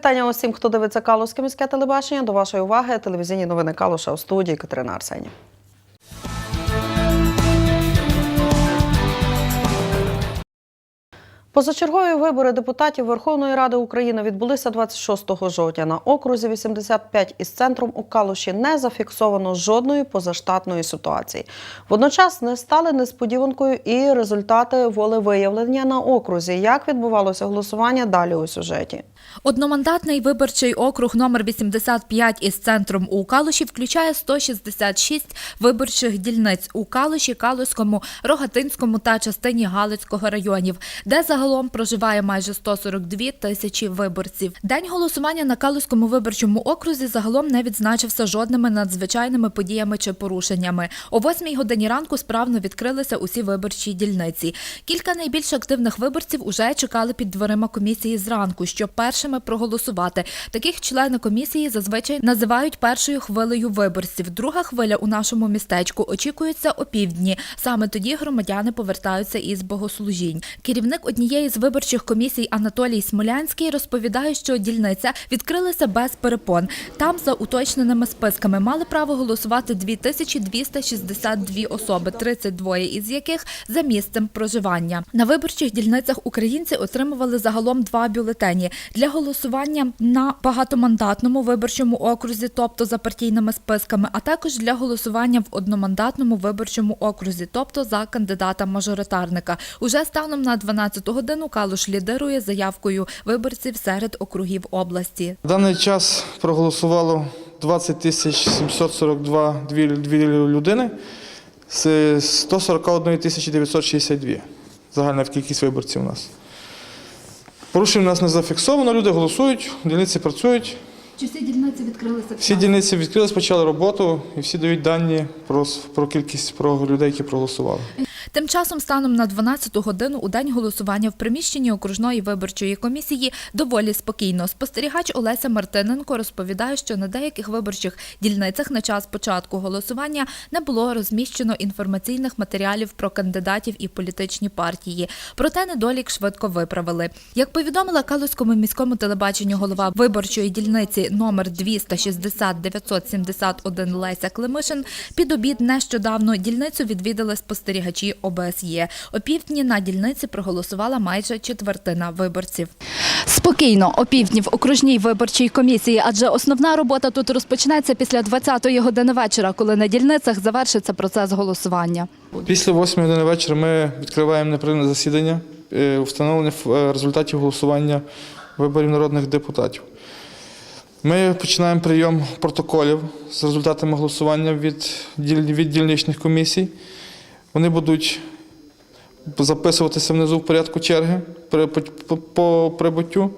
Вітання усім, хто дивиться Калузьке міське телебачення. До вашої уваги телевізійні новини Калуша у студії Катерина Арсені. Позачергові вибори депутатів Верховної Ради України відбулися 26 жовтня. На окрузі 85 із центром у Калуші не зафіксовано жодної позаштатної ситуації. Водночас не стали несподіванкою і результати волевиявлення на окрузі. Як відбувалося голосування далі у сюжеті? Одномандатний виборчий округ номер 85 із центром у Калуші включає 166 виборчих дільниць у Калуші, Калуському, Рогатинському та частині Галицького районів, де загалом проживає майже 142 тисячі виборців. День голосування на Калуському виборчому окрузі загалом не відзначився жодними надзвичайними подіями чи порушеннями. О 8 годині ранку справно відкрилися усі виборчі дільниці. Кілька найбільш активних виборців уже чекали під дверима комісії зранку, щоб першими проголосувати. Таких члени комісії зазвичай називають першою хвилею виборців. Друга хвиля у нашому містечку очікується опівдні. Саме тоді громадяни повертаються із богослужінь. Керівник однієї з виборчих комісій Анатолій Смолянський розповідає, що дільниця відкрилася без перепон. Там за уточненими списками мали право голосувати 2262 особи, 32 із яких за місцем проживання. На виборчих дільницях українці отримували загалом два бюлетені для голосування на багатомандатному виборчому окрузі, тобто за партійними списками, а також для голосування в одномандатному виборчому окрузі, тобто за кандидата-мажоритарника. Уже станом на 12 годину Калуш лідирує заявкою виборців серед округів області. В даний час проголосувало 20 тисяч 742 дві, дві людини з 141 тисячі 962. Загальна кількість виборців у нас. Порушень у нас не зафіксовано, люди голосують, дільниці працюють. Чи всі дільниці відкрилися? Всі дільниці відкрилися, почали роботу і всі дають дані про, про кількість про людей, які проголосували. Тим часом, станом на 12 годину у день голосування в приміщенні окружної виборчої комісії доволі спокійно. Спостерігач Олеся Мартиненко розповідає, що на деяких виборчих дільницях на час початку голосування не було розміщено інформаційних матеріалів про кандидатів і політичні партії. Проте недолік швидко виправили. Як повідомила Калузькому міському телебаченню голова виборчої дільниці номер 260 971 Леся Климишин, під обід нещодавно дільницю відвідали спостерігачі ОБСЄ. Опівдні на дільниці проголосувала майже четвертина виборців. Спокійно, опівдні в окружній виборчій комісії, адже основна робота тут розпочнеться після 20-ї години вечора, коли на дільницях завершиться процес голосування. Після 8-ї години вечора ми відкриваємо неприйомне засідання е, встановлення е, результатів голосування виборів народних депутатів. Ми починаємо прийом протоколів з результатами голосування від, від дільничних комісій. Вони будуть записуватися внизу в порядку черги по прибуттю.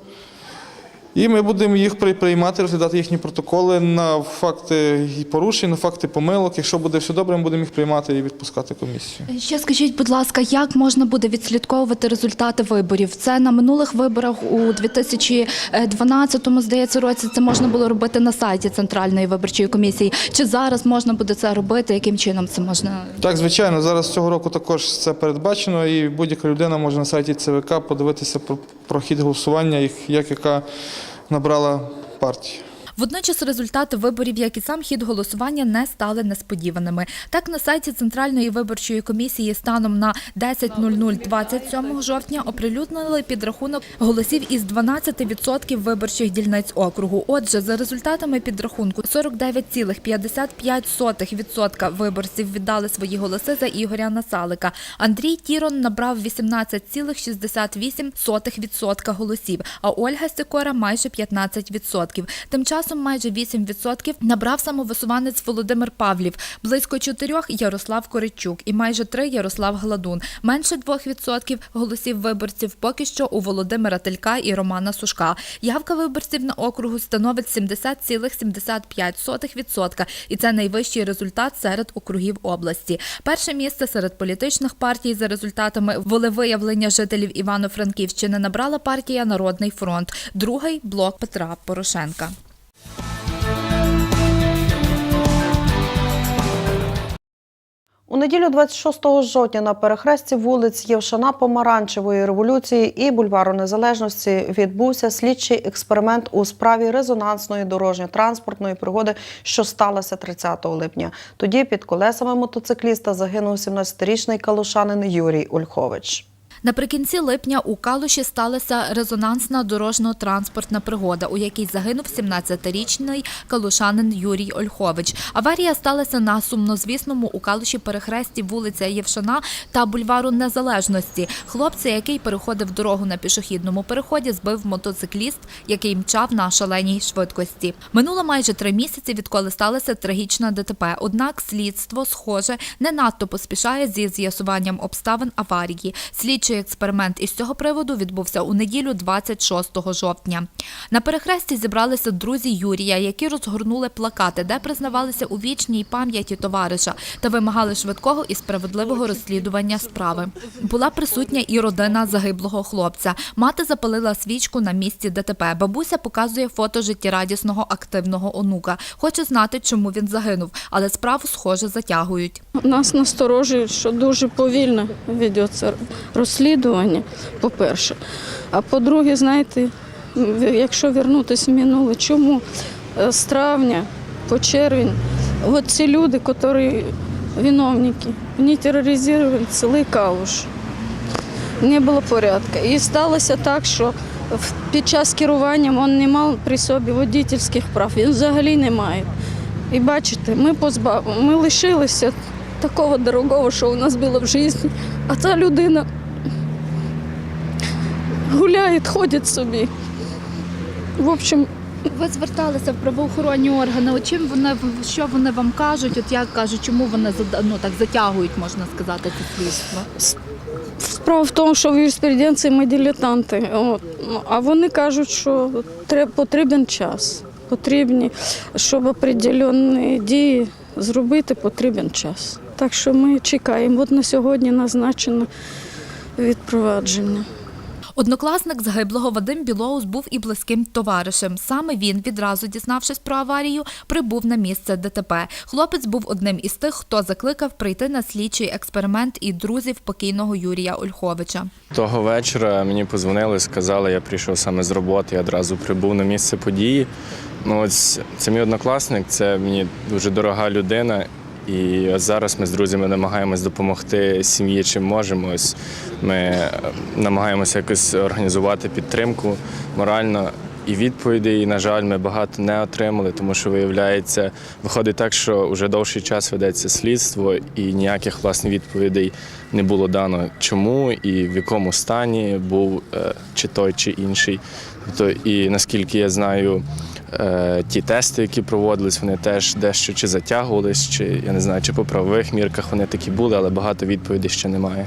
І ми будемо їх при- приймати, розглядати їхні протоколи на факти порушень, на факти помилок. Якщо буде все добре, ми будемо їх приймати і відпускати комісію. Ще скажіть, будь ласка, як можна буде відслідковувати результати виборів? Це на минулих виборах у 2012-му, здається, році це можна було робити на сайті Центральної виборчої комісії. Чи зараз можна буде це робити? Яким чином це можна? Так, звичайно, зараз цього року також це передбачено, і будь-яка людина може на сайті ЦВК подивитися про, про хід голосування, як яка набрала партія. Водночас результати виборів, як і сам хід голосування, не стали несподіваними. Так, на сайті Центральної виборчої комісії станом на 10.00 27 жовтня оприлюднили підрахунок голосів із 12% виборчих дільниць округу. Отже, за результатами підрахунку 49,55% виборців віддали свої голоси за Ігоря Насалика. Андрій Тірон набрав 18,68% голосів, а Ольга Сикора майже 15%. Тим часом майже 8% набрав самовисуванець Володимир Павлів, близько 4% Ярослав Коричук і майже 3% Ярослав Гладун. Менше 2% голосів виборців поки що у Володимира Телька і Романа Сушка. Явка виборців на округу становить 70,75%, і це найвищий результат серед округів області. Перше місце серед політичних партій за результатами волевиявлення жителів Івано-Франківщини набрала партія Народний фронт, другий блок Петра Порошенка. У неділю 26 жовтня на перехресті вулиць Євшана Помаранчевої революції і бульвару Незалежності відбувся слідчий експеримент у справі резонансної дорожньо-транспортної пригоди, що сталося 30 липня. Тоді під колесами мотоцикліста загинув 17-річний калушанин Юрій Ольхович. Наприкінці липня у Калуші сталася резонансна дорожньо-транспортна пригода, у якій загинув 17-річний калушанин Юрій Ольхович. Аварія сталася на сумнозвісному у Калуші перехресті вулиця Євшана та бульвару Незалежності. Хлопця, який переходив дорогу на пішохідному переході, збив мотоцикліст, який мчав на шаленій швидкості. Минуло майже три місяці, відколи сталася трагічна ДТП. Однак слідство, схоже, не надто поспішає зі з'ясуванням обставин аварії. Слідчий експеримент із цього приводу відбувся у неділю 26 жовтня. На перехресті зібралися друзі Юрія, які розгорнули плакати, де признавалися у вічній пам'яті товариша та вимагали швидкого і справедливого розслідування справи. Була присутня і родина загиблого хлопця. Мати запалила свічку на місці ДТП. Бабуся показує фото життєрадісного активного онука. Хоче знати, чому він загинув, але справу схоже затягують. Нас насторожує, що дуже повільно ведеться розслідування, по-перше. А по-друге, знаєте, якщо вернутися в минуле, чому е, з травня по червень от ці люди, які виновники, вони тероризували цілий калуш. Не було порядку. І сталося так, що під час керування він не мав при собі водительських прав. Він взагалі не має. І бачите, ми позбав... ми лишилися такого дорогого, що у нас було в житті, а ця людина гуляє, ходить собі. В общем, Ви зверталися в правоохоронні органи. От чим вони що вони вам кажуть? От як кажуть, чому вони ну, так затягують, можна сказати, це слідство? справа в тому, що в юриспруденції ми дилетанти. От. Ну, А вони кажуть, що потрібен час. Потрібні, щоб определені дії зробити, потрібен час. Так що ми чекаємо. От на сьогодні назначено відпровадження. Однокласник загиблого Вадим Білоус був і близьким товаришем. Саме він, відразу дізнавшись про аварію, прибув на місце ДТП. Хлопець був одним із тих, хто закликав прийти на слідчий експеримент і друзів покійного Юрія Ольховича. Того вечора мені позвонили, сказали, я прийшов саме з роботи, одразу прибув на місце події. Ну, ось це мій однокласник, це мені дуже дорога людина. І зараз ми з друзями намагаємось допомогти сім'ї, чим можемо. Ось ми е, намагаємося якось організувати підтримку морально. І відповідей, на жаль, ми багато не отримали, тому що виявляється, виходить так, що вже довший час ведеться слідство, і ніяких власне відповідей не було дано, чому і в якому стані був е, чи той, чи інший. Тобто, і наскільки я знаю, ті тести, які проводились, вони теж дещо чи затягувались, чи я не знаю, чи по правових мірках вони такі були, але багато відповідей ще немає.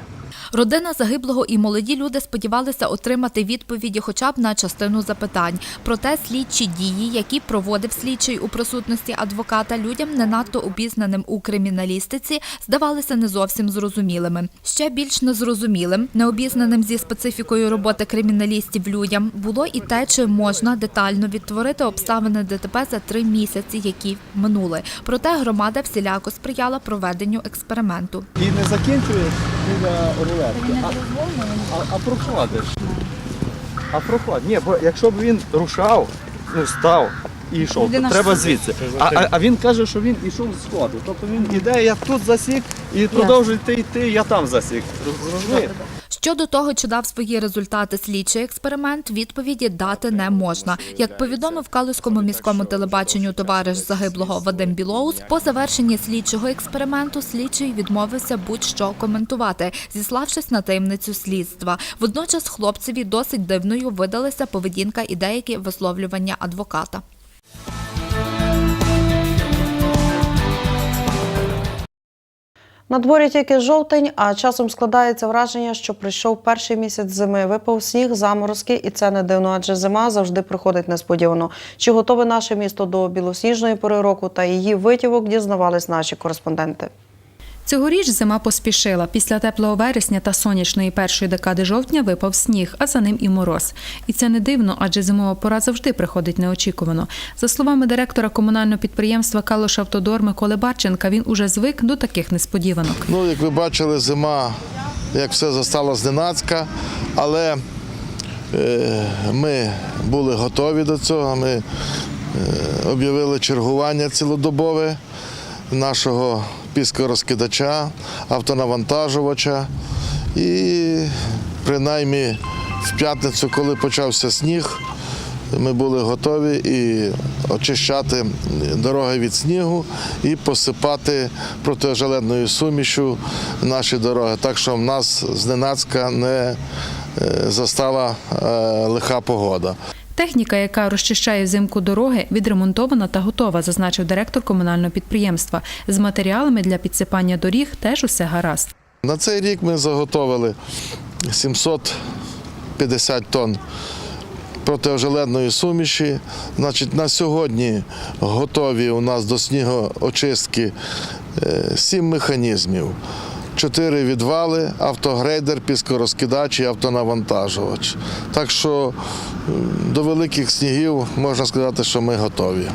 Родина загиблого і молоді люди сподівалися отримати відповіді хоча б на частину запитань. Проте слідчі дії, які проводив слідчий у присутності адвоката, людям не надто обізнаним у криміналістиці, здавалися не зовсім зрозумілими. Ще більш незрозумілим, необізнаним зі специфікою роботи криміналістів людям було і те, чи можна детально відтворити обставини ДТП за три місяці, які минули. Проте громада всіляко сприяла проведенню експерименту. І не закінчуєш біля рулетки. А, а, а проходиш. А прохлад. Ні, бо якщо б він рушав, ну став і йшов, то треба звідси. А, а, а він каже, що він йшов з сходу. Тобто він іде, я тут засік і продовжує йти йти, я там засік. Розумієте? Щодо того, чи дав свої результати слідчий експеримент, відповіді дати не можна. Як повідомив Калузькому міському телебаченню товариш загиблого Вадим Білоус, по завершенні слідчого експерименту слідчий відмовився будь-що коментувати, зіславшись на таємницю слідства. Водночас хлопцеві досить дивною видалася поведінка і деякі висловлювання адвоката. На дворі тільки жовтень, а часом складається враження, що прийшов перший місяць зими. Випав сніг, заморозки, і це не дивно, адже зима завжди приходить несподівано. Чи готове наше місто до білосніжної пори року та її витівок, дізнавались наші кореспонденти. Цьогоріч зима поспішила. Після теплого вересня та сонячної першої декади жовтня випав сніг, а за ним і мороз. І це не дивно, адже зимова пора завжди приходить неочікувано. За словами директора комунального підприємства Калош Автодор Миколи Барченка, він уже звик до таких несподіванок. Ну, як ви бачили, зима, як все застала зненацька, але е, ми були готові до цього. Ми е, об'явили чергування цілодобове нашого піскорозкидача, автонавантажувача. І принаймні в п'ятницю, коли почався сніг, ми були готові і очищати дороги від снігу і посипати протижеледною сумішю наші дороги. Так що в нас зненацька не е, застала е, лиха погода. Техніка, яка розчищає взимку дороги, відремонтована та готова, зазначив директор комунального підприємства. З матеріалами для підсипання доріг теж усе гаразд. На цей рік ми заготовили 750 тонн протиожеледної суміші. Значить, на сьогодні готові у нас до снігоочистки е, сім механізмів. Чотири відвали, автогрейдер, піскорозкидач і автонавантажувач. Так що до великих снігів можна сказати, що ми готові.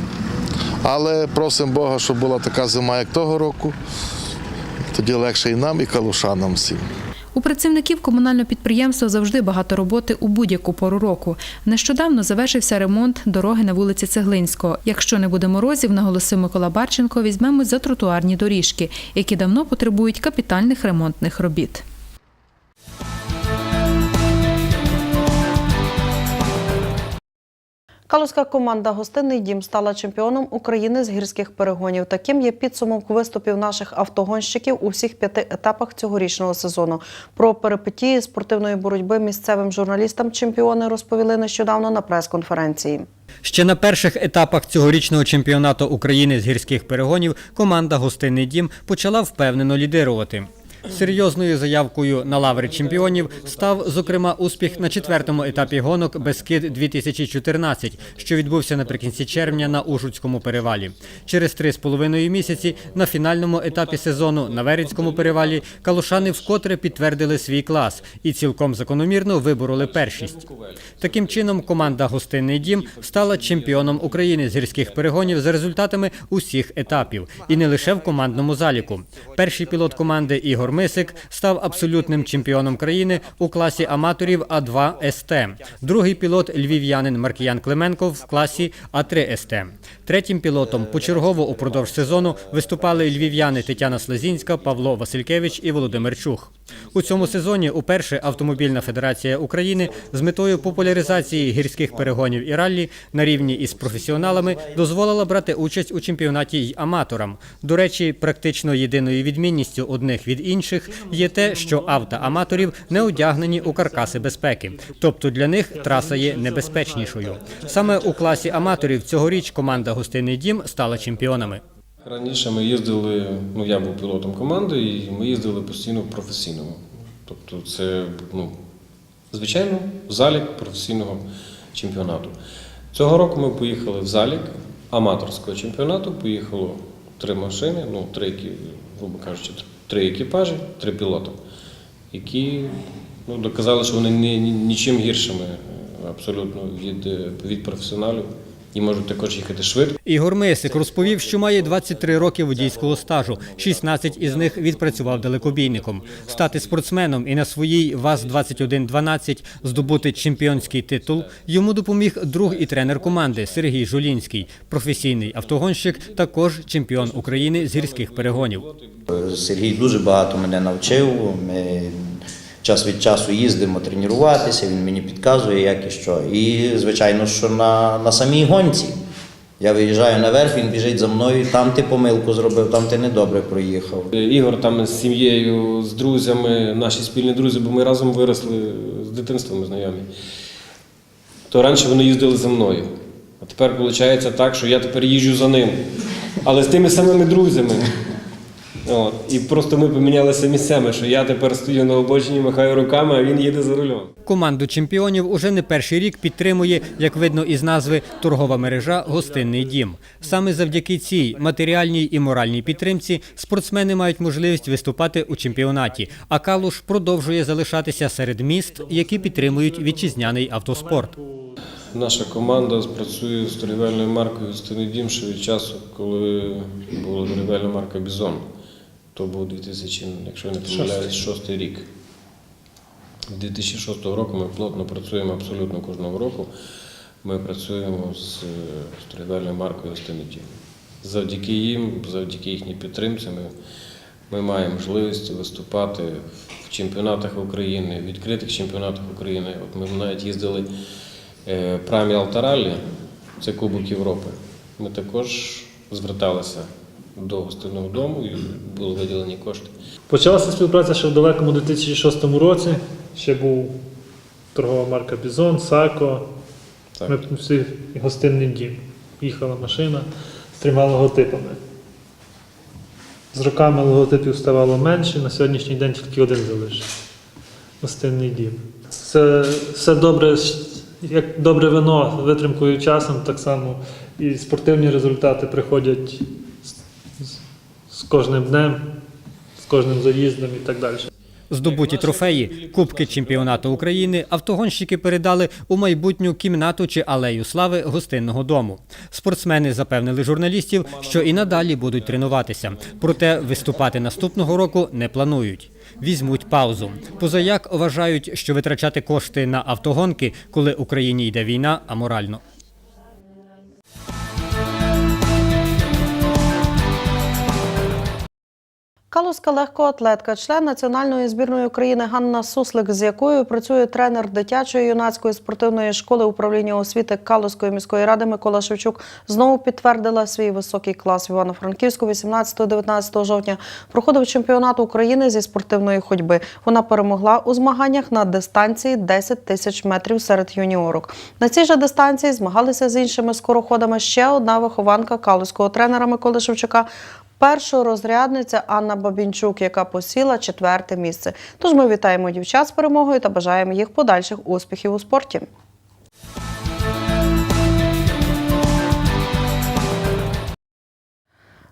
Але просимо Бога, щоб була така зима, як того року. Тоді легше і нам, і калушанам всім. У працівників комунального підприємства завжди багато роботи у будь-яку пору року. Нещодавно завершився ремонт дороги на вулиці Цеглинського. Якщо не буде морозів, наголосив Микола Барченко, візьмемось за тротуарні доріжки, які давно потребують капітальних ремонтних робіт. Калузька команда Гостинний дім стала чемпіоном України з гірських перегонів. Таким є підсумок виступів наших автогонщиків у всіх п'яти етапах цьогорічного сезону. Про перипетії спортивної боротьби місцевим журналістам чемпіони розповіли нещодавно на прес-конференції. Ще на перших етапах цьогорічного чемпіонату України з гірських перегонів команда Гостинний дім почала впевнено лідирувати. Серйозною заявкою на лаври чемпіонів став, зокрема, успіх на четвертому етапі гонок Бескид 2014, що відбувся наприкінці червня на Ужгородському перевалі. Через три з половиною місяці на фінальному етапі сезону на Верецькому перевалі калушани вкотре підтвердили свій клас і цілком закономірно вибороли першість. Таким чином, команда Гостинний дім стала чемпіоном України з гірських перегонів за результатами усіх етапів, і не лише в командному заліку. Перший пілот команди Ігор Мисик став абсолютним чемпіоном країни у класі аматорів А2 СТ. Другий пілот львів'янин Маркіян Клименко в класі А3 СТ. Третім пілотом почергово упродовж сезону виступали львів'яни Тетяна Слезінська, Павло Василькевич і Володимир Чух. У цьому сезоні уперше Автомобільна федерація України з метою популяризації гірських перегонів і раллі на рівні із професіоналами дозволила брати участь у чемпіонаті й аматорам. До речі, практично єдиною відмінністю одних від інших є те, що автоаматорів не одягнені у каркаси безпеки, тобто для них траса є небезпечнішою. Саме у класі аматорів цьогоріч команда Гостинний дім стала чемпіонами. Раніше ми їздили, ну я був пілотом команди, і ми їздили постійно в професійному. Тобто це ну, звичайно залік професійного чемпіонату. Цього року ми поїхали в залік аматорського чемпіонату, поїхало три машини, ну три, грубо кажучи, три екіпажі, три пілоти, які ну, доказали, що вони ні- нічим гіршими абсолютно від, від професіоналів і можуть також їхати швидко. Ігор Мисик розповів, що має 23 роки водійського стажу. 16 із них відпрацював далекобійником. Стати спортсменом і на своїй ВАЗ-2112 здобути чемпіонський титул йому допоміг друг і тренер команди Сергій Жулінський, професійний автогонщик, також чемпіон України з гірських перегонів. Сергій дуже багато мене навчив. Ми час від часу їздимо тренуватися, він мені підказує, як і що. І, звичайно, що на, на самій гонці. Я виїжджаю наверх, він біжить за мною, там ти помилку зробив, там ти недобре проїхав. Ігор там з сім'єю, з друзями, наші спільні друзі, бо ми разом виросли з дитинства ми знайомі. То раніше вони їздили за мною. А тепер виходить так, що я тепер їжджу за ним. Але з тими самими друзями. От. І просто ми помінялися місцями, що я тепер стою на обочині, махаю руками, а він їде за рулем. Команду чемпіонів уже не перший рік підтримує, як видно із назви, торгова мережа Гостинний дім. Саме завдяки цій матеріальній і моральній підтримці спортсмени мають можливість виступати у чемпіонаті. А Калуш продовжує залишатися серед міст, які підтримують вітчизняний автоспорт. Наша команда працює з торгівельною маркою «Гостинний дім» ще від часу, коли була торгівельна марка Бізон. То був 2000, якщо я не помиляюсь, шостий рік. З 2006 року ми плотно працюємо абсолютно кожного року. Ми працюємо з, е, торгівельною маркою «Гостинний. Завдяки їм, завдяки їхній підтримці, ми, ми маємо можливість виступати в чемпіонатах України, в відкритих чемпіонатах України. От ми навіть їздили е, Прамі Алтаралі, це Кубок Європи. Ми також зверталися до гостинного дому і були виділені кошти. Почалася співпраця ще в далекому 2006 році. Ще був торгова марка Бізон, Сако. Так. Ми всі гостинний дім. Їхала машина з трьома логотипами. З роками логотипів ставало менше, на сьогоднішній день тільки один залишився. Гостинний дім. Це все добре, як добре вино витримкою часом, так само і спортивні результати приходять кожним днем, з кожним заїздом і так далі. Здобуті трофеї, кубки чемпіонату України автогонщики передали у майбутню кімнату чи алею слави гостинного дому. Спортсмени запевнили журналістів, що і надалі будуть тренуватися. Проте виступати наступного року не планують. Візьмуть паузу. Позаяк вважають, що витрачати кошти на автогонки, коли Україні йде війна, аморально. Калузька легкоатлетка, член національної збірної України Ганна Суслик, з якою працює тренер дитячої юнацької спортивної школи управління освіти Калузької міської ради Микола Шевчук, знову підтвердила свій високий клас в Івано-Франківську 18-19 жовтня. Проходив чемпіонат України зі спортивної ходьби. Вона перемогла у змаганнях на дистанції 10 тисяч метрів серед юніорок. На цій же дистанції змагалися з іншими скороходами ще одна вихованка калузького тренера Миколи Шевчука. Першорозрядниця Анна Бабінчук, яка посіла четверте місце. Тож ми вітаємо дівчат з перемогою та бажаємо їх подальших успіхів у спорті. –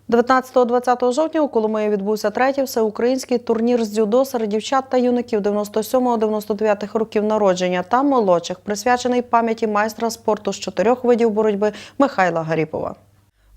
19-20 жовтня у Коломиї відбувся третій всеукраїнський турнір з дзюдо серед дівчат та юнаків 97-99 років народження та молодших, присвячений пам'яті майстра спорту з чотирьох видів боротьби Михайла Гаріпова.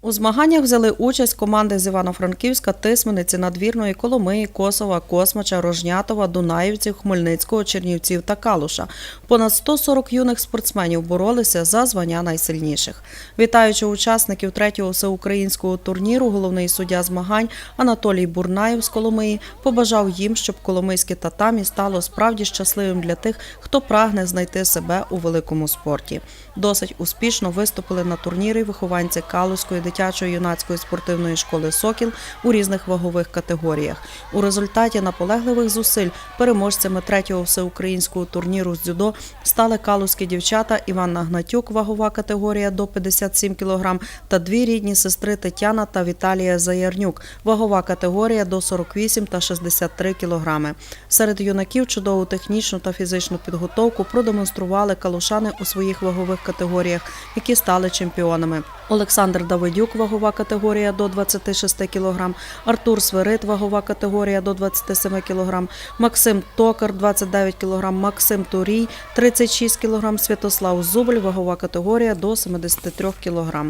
У змаганнях взяли участь команди з Івано-Франківська, Тисмениці, Надвірної, Коломиї, Косова, Космача, Рожнятова, Дунаївців, Хмельницького, Чернівців та Калуша. Понад 140 юних спортсменів боролися за звання найсильніших. Вітаючи учасників третього всеукраїнського турніру, головний суддя змагань Анатолій Бурнаєв з Коломиї побажав їм, щоб коломийське татамі стало справді щасливим для тих, хто прагне знайти себе у великому спорті. Досить успішно виступили на турнірі вихованці Калузької дитячої юнацької спортивної школи Сокіл у різних вагових категоріях. У результаті наполегливих зусиль переможцями третього всеукраїнського турніру з дзюдо стали калузькі дівчата Іванна Гнатюк, вагова категорія до 57 кг, та дві рідні сестри Тетяна та Віталія Заярнюк, вагова категорія до 48 та 63 кг. Серед юнаків чудову технічну та фізичну підготовку продемонстрували калушани у своїх вагових категоріях, які стали чемпіонами. Олександр Давидюк, вагова категорія до 26 кг, Артур Свирит, вагова категорія до 27 кг, Максим Токар, 29 кг, Максим Турій, 36 кг, Святослав Зубель, вагова категорія до 73 кг.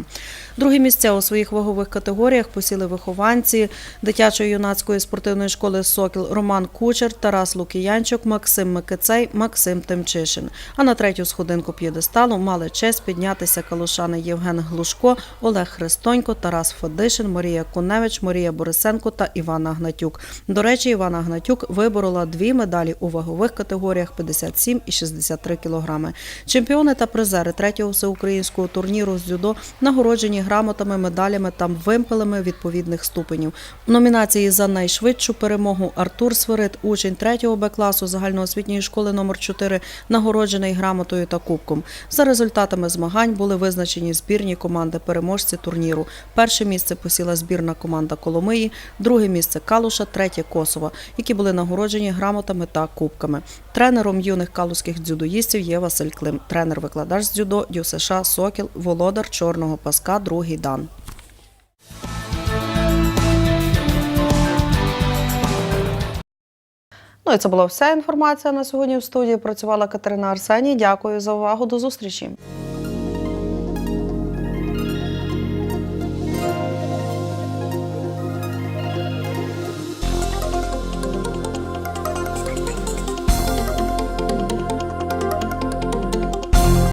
Другі місця у своїх вагових категоріях посіли вихованці дитячої юнацької спортивної школи Сокіл Роман Кучер, Тарас Лукіянчук, Максим Микицей, Максим Тимчишин. А на третю сходинку п'єдесталу мали честь піднятися калушани Євген Глушко, Олег Христонько, Тарас Федишин, Марія Куневич, Марія Борисенко та Івана Гнатюк. До речі, Івана Гнатюк виборола дві медалі у вагових категоріях 57 і 63 кілограми. Чемпіони та призери третього всеукраїнського турніру з дзюдо нагороджені грамотами, медалями та вимпелами відповідних ступенів. Номінації за найшвидшу перемогу Артур Свирид, учень 3 Б класу загальноосвітньої школи номер 4 нагороджений грамотою та кубком. За результатами змагань були визначені збірні команди переможці турніру. Турніру. Перше місце посіла збірна команда Коломиї, друге місце Калуша, третє Косова, які були нагороджені грамотами та кубками. Тренером юних калузьких дзюдоїстів є Василь Клим, тренер-викладач з дзюдо ДЮСШ Сокіл, володар чорного паска, другий дан. Ну і це була вся інформація на сьогодні в студії. Працювала Катерина Арсеній. Дякую за увагу. До зустрічі.